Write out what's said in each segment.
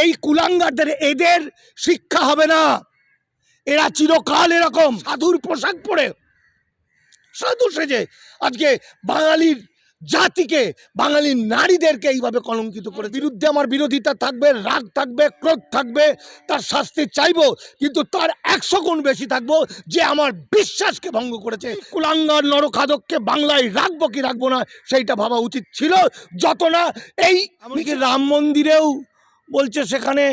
এই কুলাঙ্গারদের এদের শিক্ষা হবে না। এরা চিরকাল এরকম সাধুর পোশাক পরে। সাধু সেজে আজকে বাঙালির জাতিকে বাঙালির নারীদেরকে এইভাবে কলঙ্কিত করে। বিরুদ্ধে আমার বিরোধিতা থাকবে রাগ থাকবে ক্রোধ থাকবে তার শাস্তি চাইব কিন্তু তার একশো গুণ বেশি থাকব যে আমার বিশ্বাসকে ভঙ্গ করেছে। কুলাঙ্গার নরখাদককে বাংলায় রাখব কি রাখব না সেইটা ভাবা উচিত ছিল যত না এই রাম মন্দিরেও বলছে সেখানে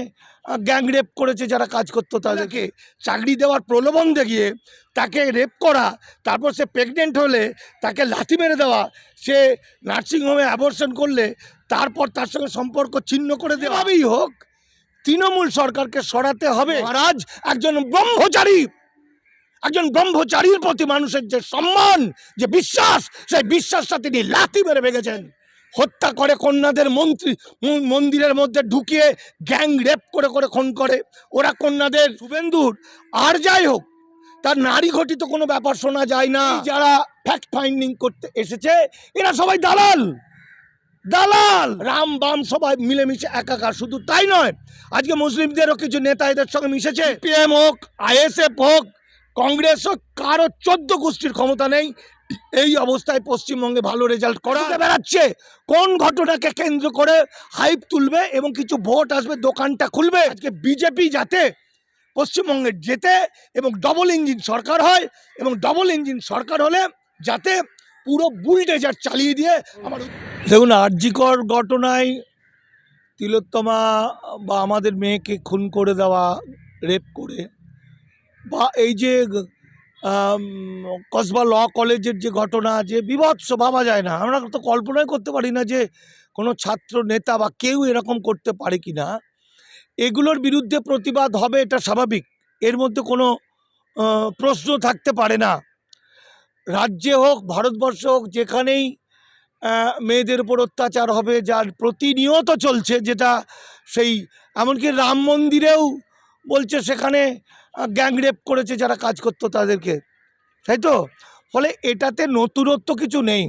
গ্যাং রেপ করেছে যারা কাজ করতো তাদেরকে। চাকরি দেওয়ার প্রলোভন দেখিয়ে তাকে রেপ করা, তারপর সে প্রেগনেন্ট হলে তাকে লাথি মেরে দেওয়া, সে নার্সিংহোমে অ্যাবর্শন করলে তারপর তার সঙ্গে সম্পর্ক ছিন্ন করে দেওয়াবেই হোক, তৃণমূল সরকারকে সরাতে হবে। মহারাজ, একজন ব্রহ্মচারী, একজন ব্রহ্মচারীর প্রতি মানুষের যে সম্মান, যে বিশ্বাস, সেই বিশ্বাসটা তিনি লাথি মেরে ভেঙেছেন। হত্যা করে কন্যাদের মন্ত্রী মন্দিরের মধ্যে ঢুকিয়ে গ্যাং রেপ করে করে খুন করে। ওরা কন্যাদের শুভেন্দুর আর যাই হোক তার নারী ঘটিত কোনো ব্যাপার শোনা যায় না। যারা ফ্যাক্ট ফাইন্ডিং করতে এসেছে এরা সবাই দালাল। দালাল! রাম বাম সবাই মিলেমিশে একাকার শুধু তাই নয় আজকে মুসলিমদেরও কিছু নেতা এদের সঙ্গে মিশেছে। পিএম হোক আইএসএফ হোক কংগ্রেস হোক কারও চোদ্দ গোষ্ঠীর ক্ষমতা নেই। এই অবস্থায় পশ্চিমবঙ্গে ভালো রেজাল্ট করা বেড়াচ্ছে। কোন ঘটনাকে কেন্দ্র করে হাইপ তুলবে এবং কিছু ভোট আসবে দোকানটা খুলবে? আজকে বিজেপি যাতে পশ্চিমবঙ্গে যেতে এবং ডবল ইঞ্জিন সরকার হয় এবং ডবল ইঞ্জিন সরকার হলে যাতে পুরো বুলডেজার চালিয়ে দিয়ে আমার দেখুন আর্যিকর ঘটনায় তিলোত্তমা বা আমাদের মেয়েকে খুন করে দেওয়া রেপ করে বা এই যে কসবা ল কলেজের যে ঘটনা, যে বিভৎস, ভাবা যায় না। আমরা তো কল্পনাই করতে পারি না যে কোনো ছাত্র, নেতা বা কেউ এরকম করতে পারে কি না। এগুলোর বিরুদ্ধে প্রতিবাদ হবে, এটা স্বাভাবিক। এর মধ্যে কোনো প্রশ্ন থাকতে পারে না। রাজ্যে হোক, ভারতবর্ষ হোক, যেখানেই মেয়েদের উপর অত্যাচার হবে, যার প্রতিনিয়ত চলছে, যেটা সেই, এমনকি রাম মন্দিরেও বলছে সেখানে গ্যাং রেপ করেছে যারা কাজ করতো তাদেরকে। তাই তো? ফলে এটাতে নতুনত্ব কিছু নেই।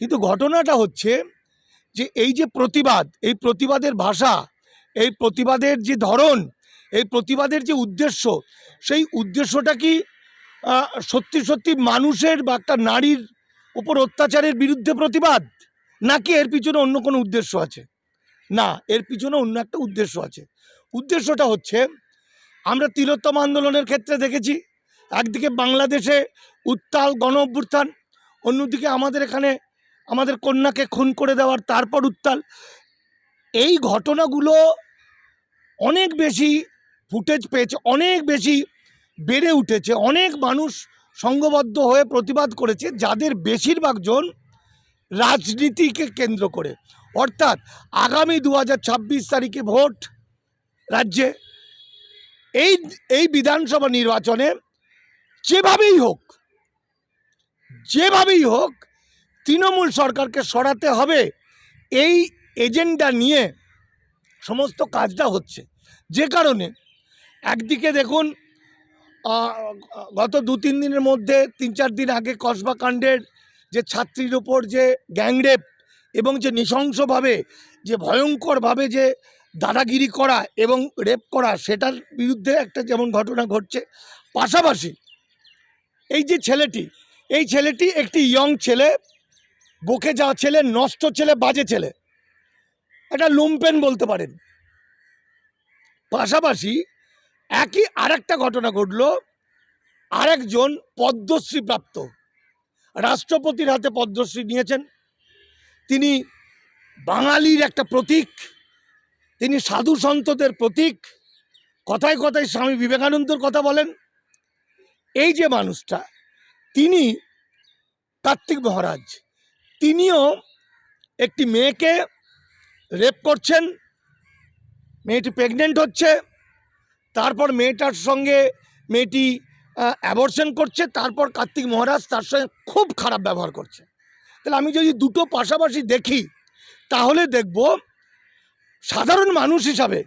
কিন্তু ঘটনাটা হচ্ছে যে এই যে প্রতিবাদ, এই প্রতিবাদের ভাষা, এই প্রতিবাদের যে ধরন, এই প্রতিবাদের যে উদ্দেশ্য, সেই উদ্দেশ্যটা কি সত্যি সত্যি মানুষের বা একটা নারীর ওপর অত্যাচারের বিরুদ্ধে প্রতিবাদ? নাকি এর পিছনে অন্য কোনো উদ্দেশ্য আছে? না, এর পিছনে অন্য একটা উদ্দেশ্য আছে। উদ্দেশ্যটা হচ্ছে আমরা তিলোত্তম আন্দোলনের ক্ষেত্রে দেখেছি, একদিকে বাংলাদেশে উত্তাল গণ অভ্যুত্থান, অন্যদিকে আমাদের এখানে আমাদের কন্যাকে খুন করে দেওয়ার, তারপর উত্তাল। এই ঘটনাগুলো অনেক বেশি ফুটেজ পেয়েছে, অনেক বেশি বেড়ে উঠেছে, অনেক মানুষ সংঘবদ্ধ হয়ে প্রতিবাদ করেছে, যাদের বেশিরভাগ জন রাজনীতিকে কেন্দ্র করে। অর্থাৎ আগামী দু হাজার ছাব্বিশ তারিখে ভোট রাজ্যে এই এই বিধানসভা নির্বাচনে যেভাবেই হোক যেভাবেই হোক, তৃণমূল সরকারকে সরাতে হবে, এই এজেন্ডা নিয়ে সমস্ত কাজটা হচ্ছে। যে কারণে একদিকে দেখুন গত দু তিন দিনের মধ্যে, তিন চার দিন আগে কসবা কাণ্ডের যে ছাত্রীর ওপর যে গ্যাংরেপ এবং যে নৃশংসভাবে, যে ভয়ঙ্করভাবে যে দাদাগিরি করা এবং রেপ করা সেটার বিরুদ্ধে একটা যেমন ঘটনা ঘটছে, পাশাপাশি এই যে ছেলেটি, এই ছেলেটি একটি ইয়ং ছেলে, বকে যাওয়া ছেলে, নষ্ট ছেলে, বাজে ছেলে। এটা লুম্পেন বলতে পারেন। পাশাপাশি একই আরেকটা ঘটনা ঘটলো, আরেকজন পদ্মশ্রী প্রাপ্ত। রাষ্ট্রপতির হাতে পদ্মশ্রী নিয়েছেন। তিনি বাঙালির একটা প্রতীক। তিনি সাধু সন্তদের প্রতীক। কথায় কথায় স্বামী বিবেকানন্দর কথা বলেন। এই যে মানুষটা, তিনি কার্তিক মহারাজ, তিনিও একটি মেয়েকে রেপ করছেন। মেয়েটি প্রেগনেন্ট হচ্ছে, তারপর মেয়েটার সঙ্গে মেয়েটি অ্যাবর্শন করছে, তারপর কার্তিক মহারাজ তার সঙ্গে খুব খারাপ ব্যবহার করছে। তাহলে আমি যদি দুটো পাশাপাশি দেখি, তাহলে দেখব সাধারণ মানুষ হিসাবে।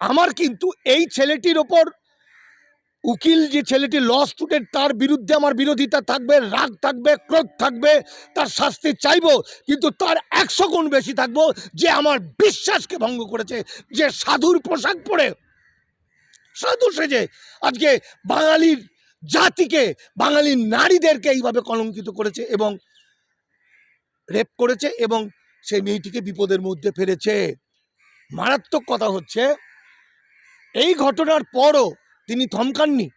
আমার কিন্তু এই ছেলেটির ওপর উকিল যে ছেলেটি ল স্টুডেন্ট তার বিরুদ্ধে আমার বিরোধিতা থাকবে, রাগ থাকবে, ক্রোধ থাকবে, তার শাস্তি চাইব, কিন্তু তার একশো গুণ বেশি থাকব যে আমার বিশ্বাসকে ভঙ্গ করেছে, যে সাধুর পোশাক পরে। সাধু সেজে আজকে বাঙালির জাতিকে বাঙালি নারীদেরকে এইভাবে কলঙ্কিত করেছে এবং রেপ করেছে এবং সেই মেয়েটিকে বিপদের মধ্যে ফেলেছে। মারাত্মক কথা হচ্ছে, এই ঘটনার পরও তিনি থমকাননি।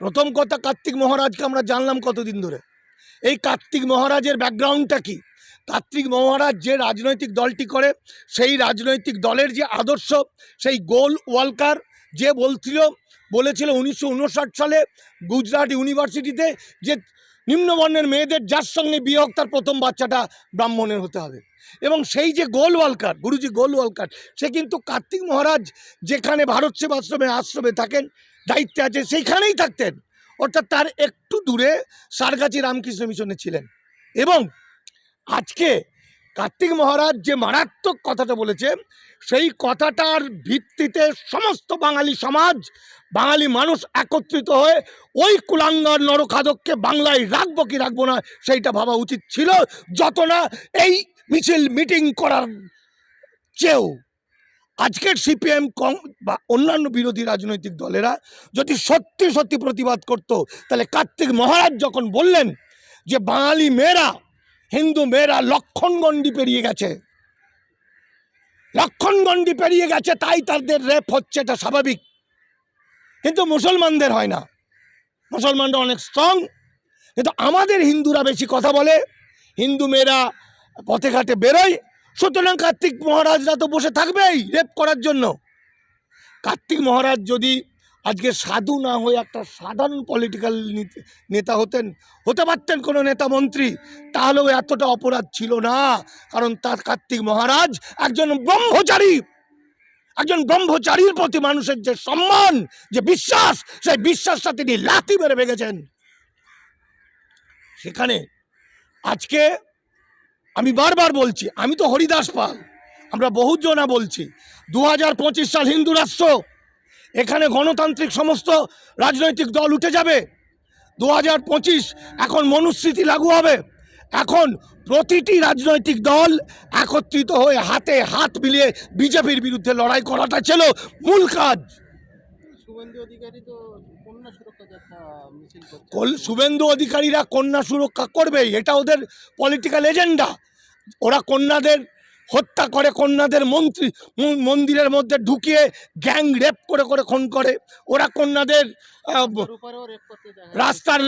প্রথম কথা কার্তিক মহারাজকে আমরা জানলাম কতদিন ধরে। এই কার্তিক মহারাজের ব্যাকগ্রাউন্ডটা কি? কার্তিক মহারাজ যে রাজনৈতিক দলটি করে, সেই রাজনৈতিক দলের যে আদর্শ, সেই গোল ওয়ালকার যে বলছিল, বলেছিল উনিশশো উনষাট সালে গুজরাট ইউনিভার্সিটিতে যে নিম্নবর্ণের মেয়েদের যার সঙ্গে বিয়ে হোক, তার প্রথম বাচ্চাটা ব্রাহ্মণের হতে হবে। এবং সেই যে গোল ওয়ালকার গুরুজি গোল ওয়ালকার সে কিন্তু কার্তিক মহারাজ যেখানে ভারত সেবাশ্রমে আশ্রমে থাকেন, দায়িত্বে আছে, সেইখানেই থাকতেন। অর্থাৎ তার একটু দূরে সারগাছি রামকৃষ্ণ মিশনে ছিলেন। এবং আজকে কার্তিক মহারাজ যে মারাত্মক কথাটা বলেছে সেই কথাটার ভিত্তিতে সমস্ত বাঙালি সমাজ, বাঙালি মানুষ একত্রিত হয়ে ওই কুলাঙ্গার নরখাদককে বাংলায় রাখব কি রাখব না, সেইটা ভাবা উচিত ছিল, যত না এই মিছিল মিটিং করার চেয়েও। আজকের সিপিএম কং, বা অন্যান্য বিরোধী রাজনৈতিক দলেরা যদি সত্যি সত্যি প্রতিবাদ করত, তাহলে কার্তিক মহারাজ যখন বললেন যে বাঙালি মেয়েরা, হিন্দু মেয়েরা লক্ষণগণ্ডি পেরিয়ে গেছে লক্ষণগণ্ডি পেরিয়ে গেছে, তাই তাদের রেপ হচ্ছে, এটা স্বাভাবিক। কিন্তু মুসলমানদের হয় না। মুসলমানরা অনেক স্ট্রং কিন্তু আমাদের হিন্দুরা বেশি কথা বলে, হিন্দু মেয়েরা পথে ঘাটে বেরোয়, সুতরাং কার্তিক মহারাজরা তো বসে থাকবেই রেপ করার জন্য। কার্তিক মহারাজ যদি আজকে সাধু না হয়ে একটা সাধারণ পলিটিক্যাল নেতা হতেন, হতে পারতেন কোনো নেতা মন্ত্রী, তাহলেও এতটা অপরাধ ছিল না। কারণ তার কার্তিক মহারাজ একজন ব্রহ্মচারী, একজন ব্রহ্মচারীর প্রতি মানুষের যে সম্মান, যে বিশ্বাস, সেই বিশ্বাসটা তিনি লাথি মেরে ভেঙেছেন সেখানে আজকে আমি বারবার বলছি, আমি তো হরিদাস পাল, আমরা বহুজনা বলছি, দু হাজার পঁচিশ সাল হিন্দু রাষ্ট্র এখানে গণতান্ত্রিক সমস্ত রাজনৈতিক দল উঠে যাবে। দু হাজার পঁচিশ এখন মনুস্মৃতি লাগু হবে। এখন প্রতিটি রাজনৈতিক দল একত্রিত হয়ে হাতে হাত মিলিয়ে বিজেপির বিরুদ্ধে লড়াই করাটা ছিল মূল কাজ। শুভেন্দু অধিকারীরা কন্যা সুরক্ষা করবেই এটা ওদের পলিটিক্যাল এজেন্ডা ওরা কন্যাদের হত্যা করে কন্যাদের মন্ত্রী মন্দিরের মধ্যে ঢুকিয়ে গ্যাং রেপ করে করে, খুন করে। ওরা কন্যাদের রাস্তার,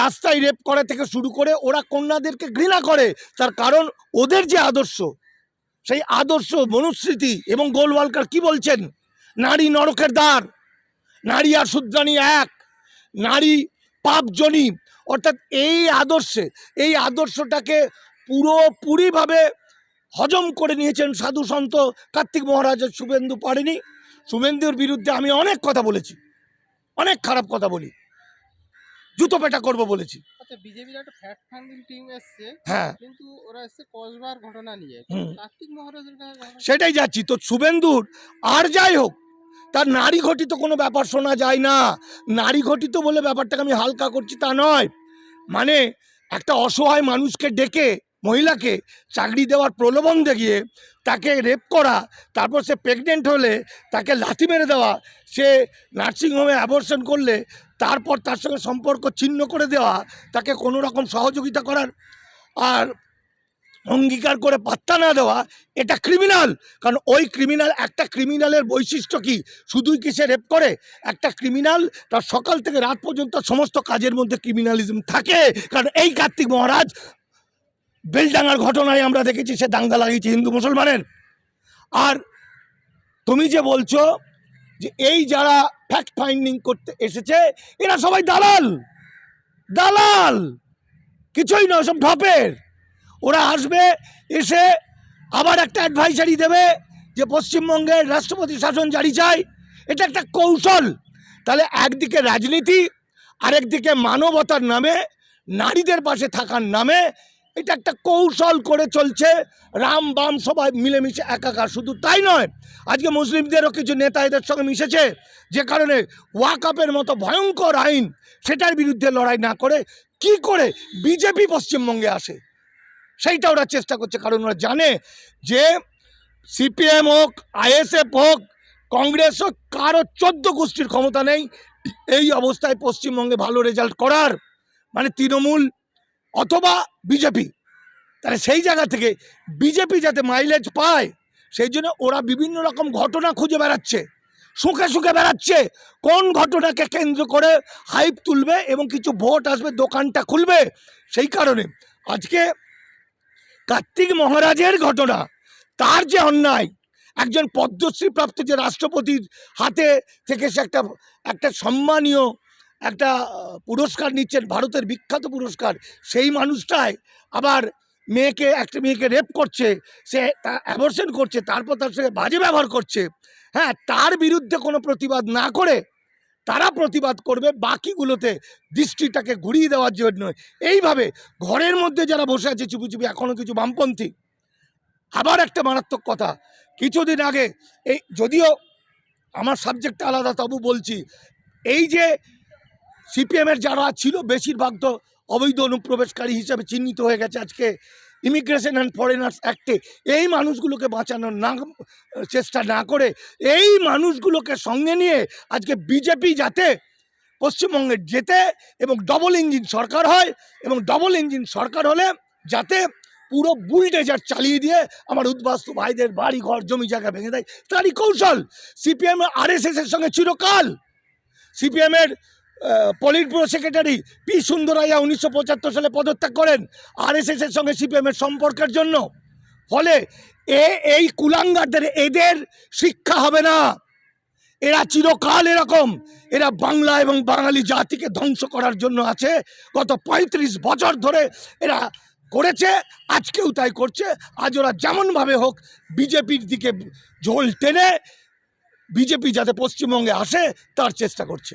রাস্তায় রেপ করা থেকে শুরু করে ওরা কন্যাদেরকে ঘৃণা করে। তার কারণ ওদের যে আদর্শ, সেই আদর্শ মনুস্মৃতি এবং গোলওয়ালকার কি বলছেন? নারী নরকের দ্বার, নারী আর শুদ্রাণী এক, নারী পাপজনী অর্থাৎ এই আদর্শে, এই আদর্শটাকে পুরোপুরিভাবে হজম করে নিয়েছেন সাধু সন্ত কার্তিক মহারাজের শুভেন্দু পারেনি শুভেন্দুর বিরুদ্ধে আমি অনেক কথা বলেছি অনেক খারাপ কথা বলি। জুতো পেটা করব বলেছি। আচ্ছা বিজেপির একটা ফ্যাক্ট ফাইন্ডিং টিম এসছে হ্যাঁ। কিন্তু ওরা এসছে কসবার ঘটনা নিয়ে। কার্তিক মহারাজের সেটাই যাচ্ছি। তো শুভেন্দুর আর যাই হোক তার নারী ঘটিত কোনো ব্যাপার শোনা যায় না। নারী ঘটিত বলে ব্যাপারটাকে আমি হালকা করছি তা নয়। মানে একটা অসহায় মানুষকে ডেকে মহিলাকে চাকরি দেওয়ার প্রলোভন দেখিয়ে তাকে রেপ করা, তারপর সে প্রেগনেন্ট হলে তাকে লাথি মেরে দেওয়া, সে নার্সিংহোমে অ্যাবর্শন করলে তারপর তার সঙ্গে সম্পর্ক ছিন্ন করে দেওয়া, তাকে কোনো রকম সহযোগিতা করার আর অঙ্গীকার করে পাত্তা না দেওয়া, এটা ক্রিমিনাল কারণ ওই ক্রিমিনাল একটা ক্রিমিনালের বৈশিষ্ট্য কি? শুধুই কি সে রেপ করে? একটা ক্রিমিনাল তার সকাল থেকে রাত পর্যন্ত সমস্ত কাজের মধ্যে ক্রিমিনালিজম থাকে। কারণ এই কার্তিক মহারাজ বেলডাঙ্গার ঘটনায় আমরা দেখেছি সে দাঙ্গা লাগিয়েছে হিন্দু মুসলমানের। আর তুমি যে বলছো যে এই যারা ফ্যাক্ট ফাইন্ডিং করতে এসেছে, এরা সবাই দালাল। দালাল! কিছুই নয়, সব ঢপের। ওরা আসবে, এসে আবার একটা অ্যাডভাইসারি দেবে যে পশ্চিমবঙ্গের রাষ্ট্রপতি শাসন জারি চাই। এটা একটা কৌশল। তাহলে একদিকে রাজনীতি, আরেকদিকে মানবতার নামে, নারীদের পাশে থাকার নামে এটা একটা কৌশল করে চলছে। রাম বাম সবাই মিলেমিশে একাকার, শুধু তাই নয়, আজকে মুসলিমদেরও কিছু নেতা এদের সঙ্গে মিশেছে, যে কারণে ওয়াকাপের মতো ভয়ঙ্কর আইন সেটার বিরুদ্ধে লড়াই না করে কি করে বিজেপি পশ্চিমবঙ্গে আসে? সেইটা ওরা চেষ্টা করছে, কারণ ওরা জানে যে সিপিএম হোক, আইএসএফ হোক, কংগ্রেস হোক, কারও চোদ্দ গোষ্ঠীর ক্ষমতা নেই। এই অবস্থায় পশ্চিমবঙ্গে ভালো রেজাল্ট করার মানে তৃণমূল অথবা বিজেপি। তাহলে সেই জায়গা থেকে বিজেপি যাতে মাইলেজ পায়, সেই জন্য ওরা বিভিন্ন রকম ঘটনা খুঁজে বেড়াচ্ছে। সুখে সুখে বেড়াচ্ছে। কোন ঘটনাকে কেন্দ্র করে হাইপ তুলবে এবং কিছু ভোট আসবে, দোকানটা খুলবে, সেই কারণে আজকে কার্তিক মহারাজের ঘটনা, তার যে অন্যায়, একজন পদ্মশ্রী প্রাপ্ত যে রাষ্ট্রপতির হাতে থেকে সে একটা একটা সম্মানীয় একটা পুরস্কার নিচ্ছেন, ভারতের বিখ্যাত পুরস্কার। সেই মানুষটাই আবার মেয়েকে, একটা মেয়েকে রেপ করছে, সে অ্যাবর্শন করছে, তারপর তার সঙ্গে বাজে ব্যবহার করছে। হ্যাঁ তার বিরুদ্ধে কোনো প্রতিবাদ না করে তারা প্রতিবাদ করবে, বাকিগুলোতে দৃষ্টিটাকে ঘুরিয়ে দেওয়ার জন্য। এইভাবে ঘরের মধ্যে যারা বসে আছে চুপি চুপি এখনও কিছু বামপন্থী, আবার একটা মারাত্মক কথা। কিছুদিন আগে, এই যদিও আমার সাবজেক্টটা আলাদা, তবু বলছি, এই যে সিপিএমের যারা ছিল, বেশিরভাগ তো অবৈধ অনুপ্রবেশকারী হিসাবে চিহ্নিত হয়ে গেছে আজকে। ইমিগ্রেশন অ্যান্ড ফরেনার্স অ্যাক্টে এই মানুষগুলোকে বাঁচানোর না চেষ্টা না করে, এই মানুষগুলোকে সঙ্গে নিয়ে আজকে বিজেপি যাতে পশ্চিমবঙ্গে যেতে এবং ডবল ইঞ্জিন সরকার হয় এবং ডবল ইঞ্জিন সরকার হলে যাতে পুরো বুলডেজার চালিয়ে দিয়ে আমার উদ্বাস্তু ভাইদের বাড়ি ঘর, জমি জায়গা ভেঙে দেয়। তারই কৌশল সিপিএম আর এর সঙ্গে চিরকাল সিপিএমের politburo secretary P Sundarayya উনিশশো পঁচাত্তর সালে পদত্যাগ করেন আর এর সঙ্গে সিপিএমের সম্পর্কের জন্য। ফলে এ, এই কুলাঙ্গারদের, এদের শিক্ষা হবে না। এরা চিরকাল এরকম। এরা বাংলা এবং বাঙালি জাতিকে ধ্বংস করার জন্য আছে। গত পঁয়ত্রিশ বছর ধরে এরা করেছে, আজকেও তাই করছে। আজ ওরা যেমনভাবে হোক বিজেপির দিকে ঝোল টেনে, বিজেপি যাতে পশ্চিমবঙ্গে আসে, তার চেষ্টা করছে।